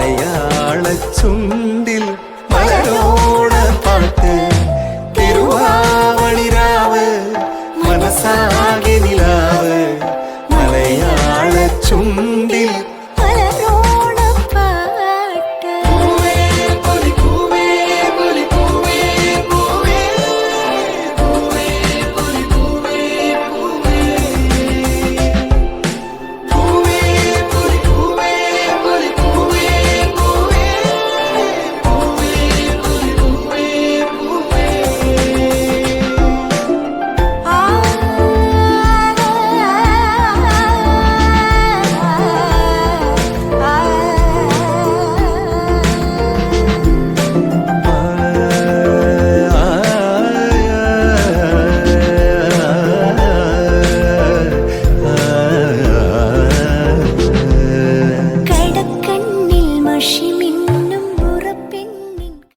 தலையாளச் சுண்டில்